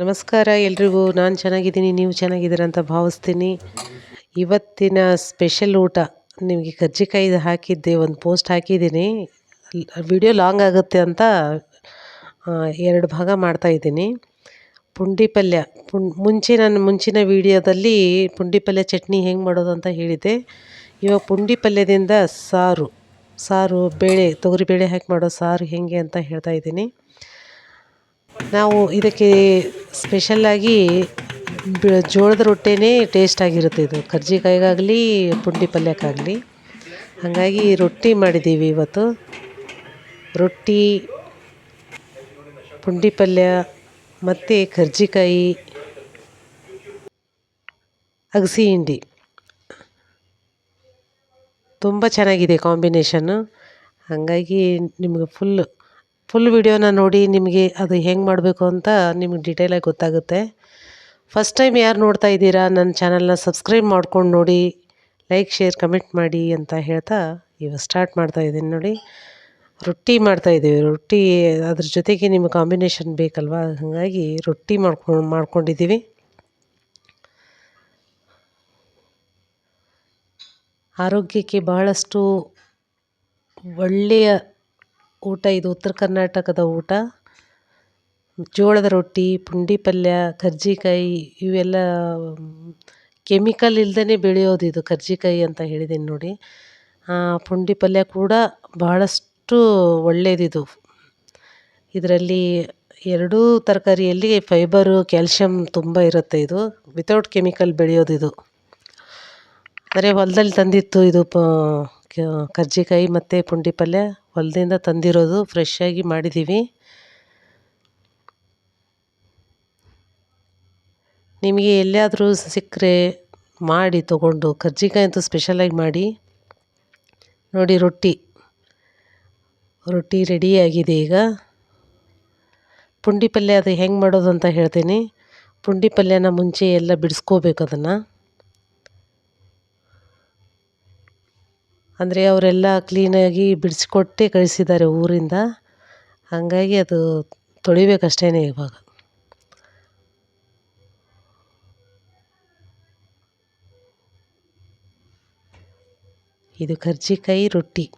ನಮಸ್ಕಾರ ಎಲ್ರಿಗೂ. ನಾನು ಚೆನ್ನಾಗಿದ್ದೀನಿ, ನೀವು ಚೆನ್ನಾಗಿದ್ದೀರ ಅಂತ ಭಾವಿಸ್ತೀನಿ. ಇವತ್ತಿನ ಸ್ಪೆಷಲ್ ಊಟ, ನಿಮಗೆ ಕಜ್ಜಿಕಾಯಿ ಹಾಕಿದ್ದೆ, ಒಂದು ಪೋಸ್ಟ್ ಹಾಕಿದ್ದೀನಿ. ವಿಡಿಯೋ ಲಾಂಗ್ ಆಗುತ್ತೆ ಅಂತ ಎರಡು ಭಾಗ ಮಾಡ್ತಾಯಿದ್ದೀನಿ ಪುಂಡಿ ಪಲ್ಯ, ಪುಂ, ಮುಂಚೆ ನಾನು, ಮುಂಚಿನ ವಿಡಿಯೋದಲ್ಲಿ ಪುಂಡಿ ಪಲ್ಯ ಚಟ್ನಿ ಹೆಂಗೆ ಮಾಡೋದು ಅಂತ ಹೇಳಿದ್ದೆ. ಇವಾಗ ಪುಂಡಿ ಪಲ್ಯದಿಂದ ಸಾರು ಸಾರು, ಬೇಳೆ ತೊಗರಿಬೇಳೆ ಹಾಕಿ ಮಾಡೋ ಸಾರು ಹೇಗೆ ಅಂತ ಹೇಳ್ತಾ ಇದ್ದೀನಿ. ನಾವು ಇದಕ್ಕೆ ಸ್ಪೆಷಲ್ಲಾಗಿ ಜೋಳದ ರೊಟ್ಟಿನೇ ಟೇಸ್ಟ್ ಆಗಿರುತ್ತೆ ಇದು. ಕರ್ಜಿಕಾಯಿಗಾಗಲಿ, ಪುಂಡಿ ಪಲ್ಯಕ್ಕಾಗಲಿ. ಹಾಗಾಗಿ ರೊಟ್ಟಿ ಮಾಡಿದ್ದೀವಿ ಇವತ್ತು. ರೊಟ್ಟಿ, ಪುಂಡಿ ಪಲ್ಯ, ಮತ್ತು ಕರ್ಜಿಕಾಯಿ, ಅಗಸಿ ಹಿಂಡಿ. ತುಂಬ ಚೆನ್ನಾಗಿದೆ ಕಾಂಬಿನೇಷನ್ನು ಹಾಗಾಗಿ ನಿಮಗೆ ಫುಲ್ ಫುಲ್ ವಿಡಿಯೋನ ನೋಡಿ ನಿಮಗೆ ಅದು ಹೆಂಗೆ ಮಾಡಬೇಕು ಅಂತ ನಿಮಗೆ ಡೀಟೇಲಾಗಿ ಗೊತ್ತಾಗುತ್ತೆ. ಫಸ್ಟ್ ಟೈಮ್ ಯಾರು ನೋಡ್ತಾ ಇದ್ದೀರಾ ನನ್ನ ಚಾನಲ್ನ ಸಬ್ಸ್ಕ್ರೈಬ್ ಮಾಡ್ಕೊಂಡು ನೋಡಿ ಲೈಕ್ ಶೇರ್ ಕಮೆಂಟ್ ಮಾಡಿ ಅಂತ ಹೇಳ್ತಾ ಇವಾಗ ಸ್ಟಾರ್ಟ್ ಮಾಡ್ತಾ ಇದ್ದೀನಿ ನೋಡಿ. ರೊಟ್ಟಿ ಮಾಡ್ತಾ ಇದ್ದೀವಿ. ರೊಟ್ಟಿ ಅದ್ರ ಜೊತೆಗೆ ನಿಮಗೆ ಕಾಂಬಿನೇಷನ್ ಬೇಕಲ್ವಾ? ಹಾಗಾಗಿ ರೊಟ್ಟಿ ಮಾಡ್ಕೊಂಡು ಮಾಡ್ಕೊಂಡಿದ್ದೀವಿ. ಆರೋಗ್ಯಕ್ಕೆ ಬಹಳಷ್ಟು ಒಳ್ಳೆಯ ಊಟ, ಇದು ಉತ್ತರ ಕರ್ನಾಟಕದ ಊಟ. ಜೋಳದ ರೊಟ್ಟಿ, ಪುಂಡಿ ಪಲ್ಯ, ಕರ್ಜಿಕಾಯಿ, ಇವೆಲ್ಲ, ಕೆಮಿಕಲ್ ಇಲ್ದೇ ಬೆಳೆಯೋದು ಇದು ಕರ್ಜಿಕಾಯಿ ಅಂತ ಹೇಳಿದ್ದೀನಿ ನೋಡಿ. ಪುಂಡಿ ಪಲ್ಯ ಕೂಡ ಬಹಳಷ್ಟು ಒಳ್ಳೆಯದಿದು ಇದರಲ್ಲಿ ಎರಡೂ ತರಕಾರಿಯಲ್ಲಿ ಫೈಬರು ಕ್ಯಾಲ್ಶಿಯಮ್ ತುಂಬ ಇರುತ್ತೆ ಇದು. ವಿತೌಟ್ ಕೆಮಿಕಲ್ ಬೆಳೆಯೋದು ಇದು. ಅಂದರೆ ಹೊಲದಲ್ಲಿ ತಂದಿತ್ತು ಇದು, ಪ ಕರ್ಜಿಕಾಯಿ ಮತ್ತು ಪುಂಡಿ ಪಲ್ಯ. ಹೊಲದಿಂದ ತಂದಿರೋದು ಫ್ರೆಶ್ಶಾಗಿ ಮಾಡಿದ್ದೀವಿ ನಿಮಗೆ ಎಲ್ಲಿಯಾದರೂ ಸಿಕ್ಕರೆ ಮಾಡಿ ತೊಗೊಂಡು, ಕರ್ಜಿಕಾಯಿ ಅಂತೂ ಸ್ಪೆಷಲಾಗಿ ಮಾಡಿ. ನೋಡಿ ರೊಟ್ಟಿ. ರೊಟ್ಟಿ ರೆಡಿಯಾಗಿದೆ ಈಗ. ಪುಂಡಿ ಪಲ್ಯ ಅದು ಹೆಂಗೆ ಮಾಡೋದು ಅಂತ ಹೇಳ್ತೀನಿ. ಪುಂಡಿ ಪಲ್ಯನ ಮುಂಚೆ ಎಲ್ಲ ಬಿಡಿಸ್ಕೋಬೇಕು ಅದನ್ನು. ಅಂದರೆ ಅವರೆಲ್ಲ ಕ್ಲೀನಾಗಿ ಬಿಡಿಸ್ಕೊಟ್ಟೇ ಕಳಿಸಿದ್ದಾರೆ ಊರಿಂದ. ಹಾಗಾಗಿ ಅದು ತೊಳಿಬೇಕಷ್ಟೇ ಇವಾಗ. ಇದು ಕರ್ಜಿಕಾಯಿ ರೊಟ್ಟಿ.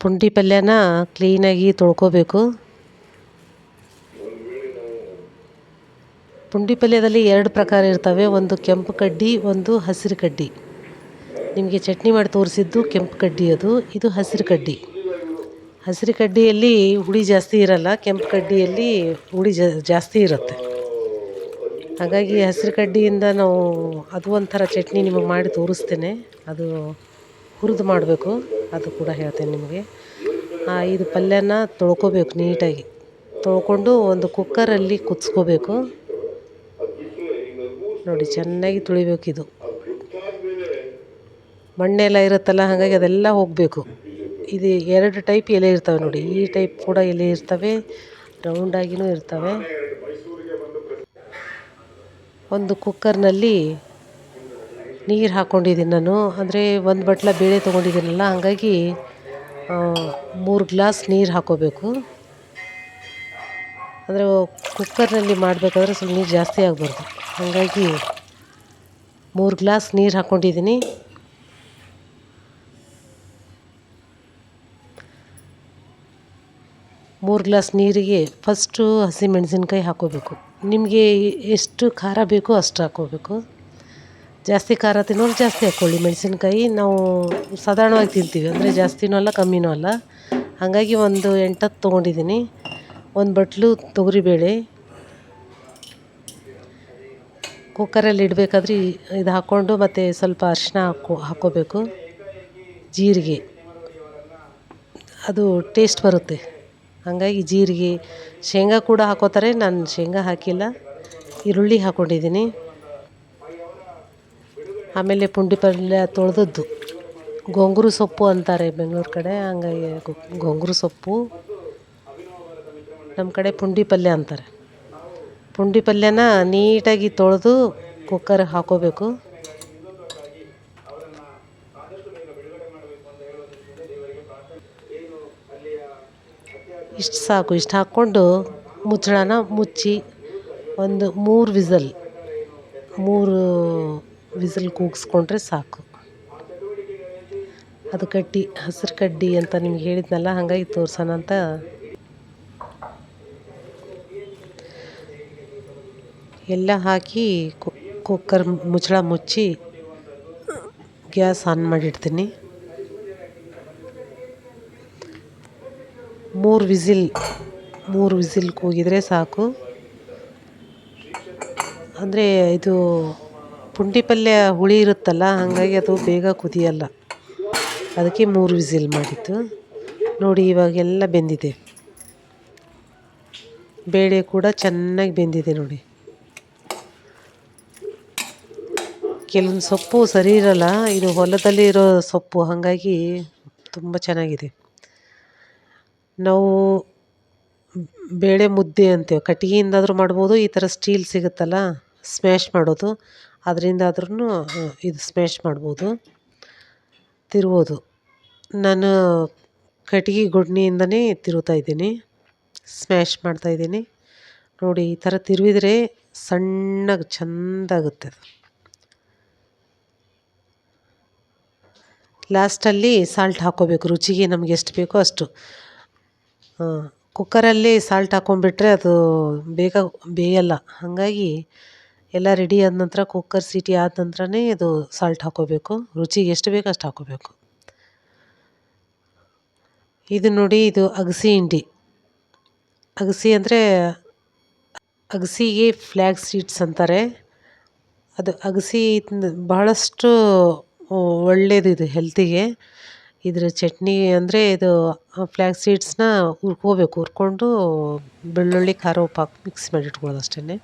ಪುಂಡಿ ಪಲ್ಯನ ಕ್ಲೀನಾಗಿ ತೊಳ್ಕೊಬೇಕು. ಪುಂಡಿ ಪಲ್ಯದಲ್ಲಿ ಎರಡು ಪ್ರಕಾರ ಇರ್ತವೆ. ಒಂದು ಕೆಂಪು ಕಡ್ಡಿ, ಒಂದು ಹಸಿರು ಕಡ್ಡಿ. ನಿಮಗೆ ಚಟ್ನಿ ಮಾಡಿ ತೋರಿಸಿದ್ದು ಕೆಂಪು ಕಡ್ಡಿ ಅದು. ಇದು ಹಸಿರು ಕಡ್ಡಿ. ಹಸಿರು ಕಡ್ಡಿಯಲ್ಲಿ ಹುಳಿ ಜಾಸ್ತಿ ಇರಲ್ಲ, ಕೆಂಪು ಕಡ್ಡಿಯಲ್ಲಿ ಹುಳಿ ಜಾಸ್ತಿ ಇರುತ್ತೆ. ಹಾಗಾಗಿ ಹಸಿರು ಕಡ್ಡಿಯಿಂದ ನಾವು ಅದು ಒಂಥರ ಚಟ್ನಿ ನಿಮಗೆ ಮಾಡಿ ತೋರಿಸ್ತೇನೆ. ಅದು ಹುರಿದು ಮಾಡಬೇಕು. ಅದು ಕೂಡ ಹೇಳ್ತೇನೆ ನಿಮಗೆ. ಇದು ಪಲ್ಯನ ತೊಳ್ಕೊಬೇಕು ನೀಟಾಗಿ. ತೊಳ್ಕೊಂಡು ಒಂದು ಕುಕ್ಕರಲ್ಲಿ ಕುದಿಸ್ಕೋಬೇಕು. ನೋಡಿ, ಚೆನ್ನಾಗಿ ತುಳಿಬೇಕಿದು. ಮಣ್ಣೆಲ್ಲ ಇರುತ್ತಲ್ಲ, ಹಾಗಾಗಿ ಅದೆಲ್ಲ ಹೋಗಬೇಕು. ಇದು ಎರಡು ಟೈಪ್ ಎಲೆ ಇರ್ತವೆ ನೋಡಿ. ಈ ಟೈಪ್ ಕೂಡ ಎಲೆ ಇರ್ತವೆ ರೌಂಡಾಗಿಯೂ ಇರ್ತವೆ. ಒಂದು ಕುಕ್ಕರ್ನಲ್ಲಿ ನೀರು ಹಾಕ್ಕೊಂಡಿದ್ದೀನಿ ನಾನು. ಅಂದರೆ ಒಂದು ಬಟ್ಲ ಬೇಳೆ ತೊಗೊಂಡಿದ್ದೀನಲ್ಲ, ಹಾಗಾಗಿ ಮೂರು ಗ್ಲಾಸ್ ನೀರು ಹಾಕೋಬೇಕು. ಅಂದರೆ ಕುಕ್ಕರ್ನಲ್ಲಿ ಮಾಡಬೇಕಾದ್ರೆ ಸ್ವಲ್ಪ ನೀರು ಜಾಸ್ತಿ ಆಗಬಾರ್ದು. ಹಾಗಾಗಿ ಮೂರು ಗ್ಲಾಸ್ ನೀರು ಹಾಕ್ಕೊಂಡಿದ್ದೀನಿ ಮೂರು ಗ್ಲಾಸ್ ನೀರಿಗೆ ಫಸ್ಟು ಹಸಿಮೆಣಸಿನ್ಕಾಯಿ ಹಾಕ್ಕೋಬೇಕು ನಿಮಗೆ ಎಷ್ಟು ಖಾರ ಬೇಕೋ ಅಷ್ಟು ಹಾಕ್ಕೋಬೇಕು ಜಾಸ್ತಿ ಖಾರ ತಿನ್ನೋರು ಜಾಸ್ತಿ ಹಾಕ್ಕೊಳ್ಳಿ ಮೆಣಸಿನ್ಕಾಯಿ ನಾವು ಸಾಧಾರಣವಾಗಿ ತಿಂತೀವಿ. ಅಂದರೆ ಜಾಸ್ತಿನೂ ಅಲ್ಲ, ಕಮ್ಮಿನೂ ಅಲ್ಲ. ಹಾಗಾಗಿ ಒಂದು ಎಂಟತ್ತು ತೊಗೊಂಡಿದ್ದೀನಿ. ಒಂದು ಬಟ್ಲು ತೊಗರಿಬೇಳೆ. ಕುಕ್ಕರಲ್ಲಿ ಇಡಬೇಕಾದ್ರೆ ಇದು ಹಾಕ್ಕೊಂಡು ಮತ್ತು ಸ್ವಲ್ಪ ಅರಿಶಿನ ಹಾಕೋ ಹಾಕ್ಕೋಬೇಕು ಜೀರಿಗೆ. ಅದು ಟೇಸ್ಟ್ ಬರುತ್ತೆ. ಹಾಗಾಗಿ ಜೀರಿಗೆ ಶೇಂಗಾ ಕೂಡ ಹಾಕೋತಾರೆ. ನಾನು ಶೇಂಗಾ ಹಾಕಿಲ್ಲ. ಈರುಳ್ಳಿ ಹಾಕ್ಕೊಂಡಿದ್ದೀನಿ ಆಮೇಲೆ ಪುಂಡಿ ಪಲ್ಯ ತೊಳೆದದ್ದು. ಗೊಂಗುರು ಸೊಪ್ಪು ಅಂತಾರೆ ಬೆಂಗಳೂರು ಕಡೆ. ಹಂಗಾಗಿ ಗೊಂಗುರು ಸೊಪ್ಪು. ನಮ್ಮ ಕಡೆ ಪುಂಡಿ ಪಲ್ಯ ಅಂತಾರೆ. ಪುಂಡಿ ಪಲ್ಯನ ನೀಟಾಗಿ ತೊಳೆದು ಕುಕ್ಕರ್ಗೆ ಹಾಕ್ಕೋಬೇಕು ಇಷ್ಟು ಸಾಕು, ಇಷ್ಟು ಹಾಕ್ಕೊಂಡು ಮುಚ್ಚಳನ ಮುಚ್ಚಿ ಒಂದು ಮೂರು ವಿಸಲ್ ಮೂರು ವಿಸಲ್ ಕೂಗಿಸ್ಕೊಂಡ್ರೆ ಸಾಕು. ಅದು ಕಡ್ಡಿ, ಹಸಿರು ಕಡ್ಡಿ ಅಂತ ನಿಮ್ಗೆ ಹೇಳಿದ್ನಲ್ಲ, ಹಾಗಾಗಿ ತೋರ್ಸೋಣ ಅಂತ. ಎಲ್ಲ ಹಾಕಿ ಕುಕ್ಕರ್ ಮುಚ್ಚಳ ಮುಚ್ಚಿ ಗ್ಯಾಸ್ ಆನ್ ಮಾಡಿಡ್ತೀನಿ. ಮೂರು ವಿಸಿಲ್ ಮೂರು ವಿಸಿಲ್ ಕೂಗಿದರೆ ಸಾಕು. ಅಂದರೆ ಇದು ಪುಂಡಿ ಪಲ್ಯ ಹುಳಿ ಇರುತ್ತಲ್ಲ, ಹಾಗಾಗಿ ಅದು ಬೇಗ ಕುದಿಯಲ್ಲ. ಅದಕ್ಕೆ ಮೂರು ವಿಸಿಲ್ ಮಾಡಿತ್ತು. ನೋಡಿ, ಇವಾಗೆಲ್ಲ ಬೆಂದಿದೆ. ಬೇಳೆ ಕೂಡ ಚೆನ್ನಾಗಿ ಬೆಂದಿದೆ ನೋಡಿ. ಕೆಲವೊಂದು ಸೊಪ್ಪು ಸರಿ ಇರಲ್ಲ, ಇದು ಹೊಲದಲ್ಲಿ ಇರೋ ಸೊಪ್ಪು, ಹಾಗಾಗಿ ತುಂಬ ಚೆನ್ನಾಗಿದೆ. ನಾವು ಬೇಳೆ ಮುದ್ದೆ ಅಂತೇವೆ. ಕಟ್ಟಿಗೆಯಿಂದಾದರೂ ಮಾಡ್ಬೋದು, ಈ ಥರ ಸ್ಟೀಲ್ ಸಿಗುತ್ತಲ್ಲ, ಸ್ಮ್ಯಾಶ್ ಮಾಡೋದು. ಅದರಿಂದಾದ್ರೂ ಇದು ಸ್ಮ್ಯಾಶ್ ಮಾಡ್ಬೋದು, ತಿರ್ಬೋದು. ನಾನು ಕಟ್ಟಿಗೆ ಗೊಡ್ನಿಯಿಂದನೇ ತಿರುವ್ತಾ ಇದ್ದೀನಿ, ಸ್ಮ್ಯಾಶ್ ಮಾಡ್ತಾಯಿದ್ದೀನಿ ನೋಡಿ, ಈ ಥರ ತಿರುವಿದ್ರೆ ಸಣ್ಣಗೆ ಚೆಂದಾಗುತ್ತೆ ಅದು. ಲಾಸ್ಟಲ್ಲಿ ಸಾಲ್ಟ್ ಹಾಕ್ಕೋಬೇಕು ರುಚಿಗೆ ನಮಗೆ ಎಷ್ಟು ಬೇಕೋ ಅಷ್ಟು. ಕುಕ್ಕರಲ್ಲಿ ಸಾಲ್ಟ್ ಹಾಕ್ಕೊಂಬಿಟ್ರೆ ಅದು ಬೇಗ ಬೇಯಲ್ಲ. ಹಾಗಾಗಿ ಎಲ್ಲ ರೆಡಿ ಆದ ನಂತರ ಕುಕ್ಕರ್ ಸೀಟಿ ಆದ ನಂತರನೇ ಇದು ಸಾಲ್ಟ್ ಹಾಕ್ಕೋಬೇಕು ರುಚಿಗೆ ಎಷ್ಟು ಬೇಕು ಅಷ್ಟು ಹಾಕ್ಕೋಬೇಕು ಇದು ನೋಡಿ, ಇದು ಅಗಸಿ ಹಿಂಡಿ. ಅಗಸಿ ಅಂದರೆ ಅಗಸಿಗೆ ಫ್ಲ್ಯಾಗ್ ಸೀಡ್ಸ್ ಅಂತಾರೆ. ಅದು ಅಗಸಿ ಬಹಳಷ್ಟು ಒಳ್ಳೆಯದು ಇದು ಹೆಲ್ತಿಗೆ ಇದರ ಚಟ್ನಿ ಅಂದರೆ ಇದು ಫ್ಲ್ಯಾಕ್ಸ್ ಸೀಡ್ಸ್ನ ಹುರ್ಕೋಬೇಕು. ಹುರ್ಕೊಂಡು ಬೆಳ್ಳುಳ್ಳಿ ಖಾರ ಉಪ್ಪು ಹಾಕಿ ಮಿಕ್ಸ್ ಮಾಡಿ ಇಟ್ಕೊಳ್ಳೋದು ಅಷ್ಟೇ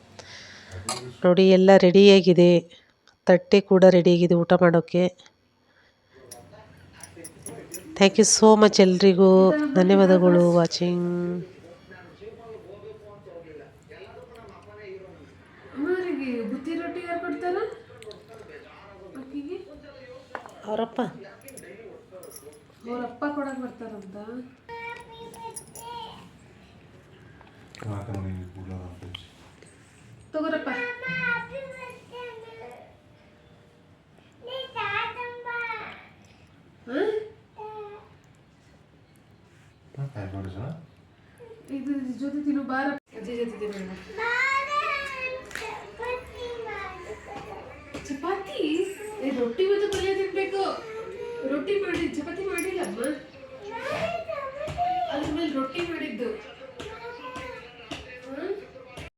ನೋಡಿ ಎಲ್ಲ ರೆಡಿಯಾಗಿದೆ ತಟ್ಟೆ ಕೂಡ ರೆಡಿಯಾಗಿದೆ ಊಟ ಮಾಡೋಕ್ಕೆ ಥ್ಯಾಂಕ್ ಯು ಸೋ ಮಚ್ ಎಲ್ರಿಗೂ. ಧನ್ಯವಾದಗಳು ವಾಚಿಂಗ್ ಅಮ್ಮರಿಗೆ ಅವರಪ್ಪ ಕೊಡಕ್ ಬರ್ತಾರಂತ? ತಗೋರಪ್ಪ. ಇದು ಜೊತೆ ತಿನ್ನು, ಬಾರ. ಅಜ್ಜಿ ಜೊತೆ ತಿನ್ನು ಚಪಾತಿ? ರೊಟ್ಟಿ ಮತ್ತು ಪಲ್ಯ ತಿನ್ಬೇಕು. ರೊಟ್ಟಿ ಮಾಡಿ, ಚಪಾತಿ ಮಾಡಿ. Yes, we're